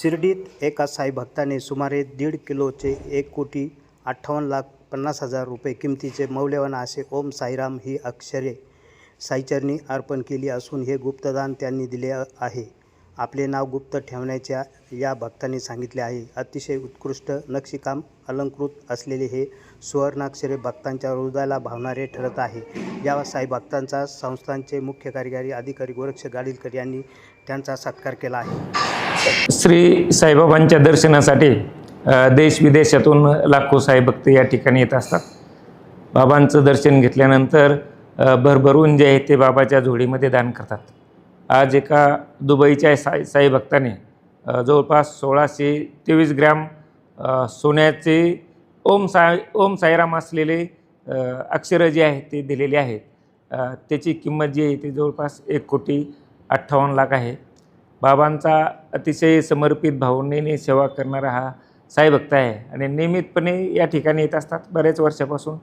शिर्डीत एका साई भक्ताने सुमारे दीड किलोचे एक कोटी अठ्ठावन्न लाख पन्नास हजार रुपये किमतीचे मौल्यवान असे ओम साईराम ही अक्षरे साईचरणी अर्पण केली असून हे गुप्तदान त्यांनी दिले आहे. आपले नाव गुप्त ठेवण्याच्या या भक्तांनी सांगितले आहे. अतिशय उत्कृष्ट नक्षीकाम अलंकृत असलेले हे सुवर्णाक्षरे भक्तांच्या हृदयाला भावणारे ठरत आहे. या साई भक्तांचा संस्थांचे मुख्य कार्यकारी अधिकारी गोरक्ष गाडीलकर यांनी त्यांचा सत्कार केला आहे. श्री साईबाबांच्या दर्शनासाठी देश विदेशातून लाखो साई भक्त या ठिकाणी येत असतात. बाबांचं दर्शन घेतल्यानंतर भरभरून जे आहे ते बाबाच्या झोडीमध्ये दान करतात. आज एका दुबईच्या साई साई भक्ताने जवळपास सोळाशे तेवीस ग्रॅम सोन्याचे ओम साई ओम साईराम असलेले अक्षरं जे आहेत ते दिलेले आहेत. त्याची किंमत जी आहे ती जवळपास एक कोटी अठ्ठावन्न लाख आहे. बाबांचा अतिशय समर्पित भावनेने सेवा करणारा हा साई भक्त आहे आणि नियमितपणे या ठिकाणी येत असतात. बऱ्याच वर्षापासून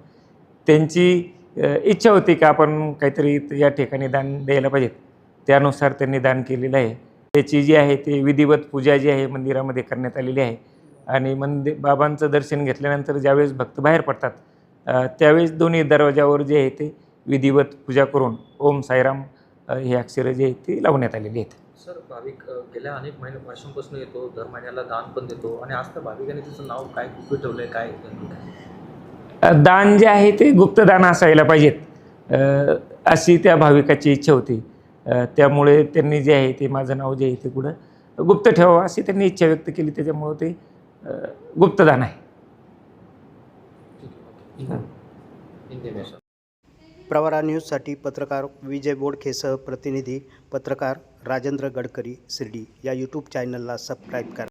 त्यांची इच्छा होती की आपण काहीतरी या ठिकाणी दान द्यायला पाहिजेत. त्यानुसार त्यांनी दान केलेलं आहे. त्याची जी आहे ते विधिवत पूजा जी आहे मंदिरामध्ये करण्यात आलेली आहे. आणि मंदिर बाबांचं दर्शन घेतल्यानंतर ज्यावेळेस भक्त बाहेर पडतात त्यावेळेस दोन्ही दरवाजावर जे आहे ते विधिवत पूजा करून ओम साईराम हे अक्षरं जे आहेत ती लावण्यात आलेली आहेत. सर भाविक गेल्या अनेक महिने वर्षांपासून येतो दर महिन्याला दान पण देतो आणि आज त्या भाविकाने तिचं नाव काय गुपित ठेवलंय काय? अ, दान जे आहे ते गुप्तदान असायला पाहिजेत. अशी त्या भाविकाची इच्छा होती. त्यामुळे त्यांनी जे आहे ते माझं नाव जे आहे ते पुढं गुप्त ठेवावं अशी त्यांनी इच्छा व्यक्त केली. त्याच्यामुळं ते गुप्तदान आहे. प्रवरा न्यूजसाठी पत्रकार विजय बोडखेसह प्रतिनिधी पत्रकार राजेंद्र गडकरी शिर्डी. या यूट्यूब चॅनलला सबस्क्राईब करा.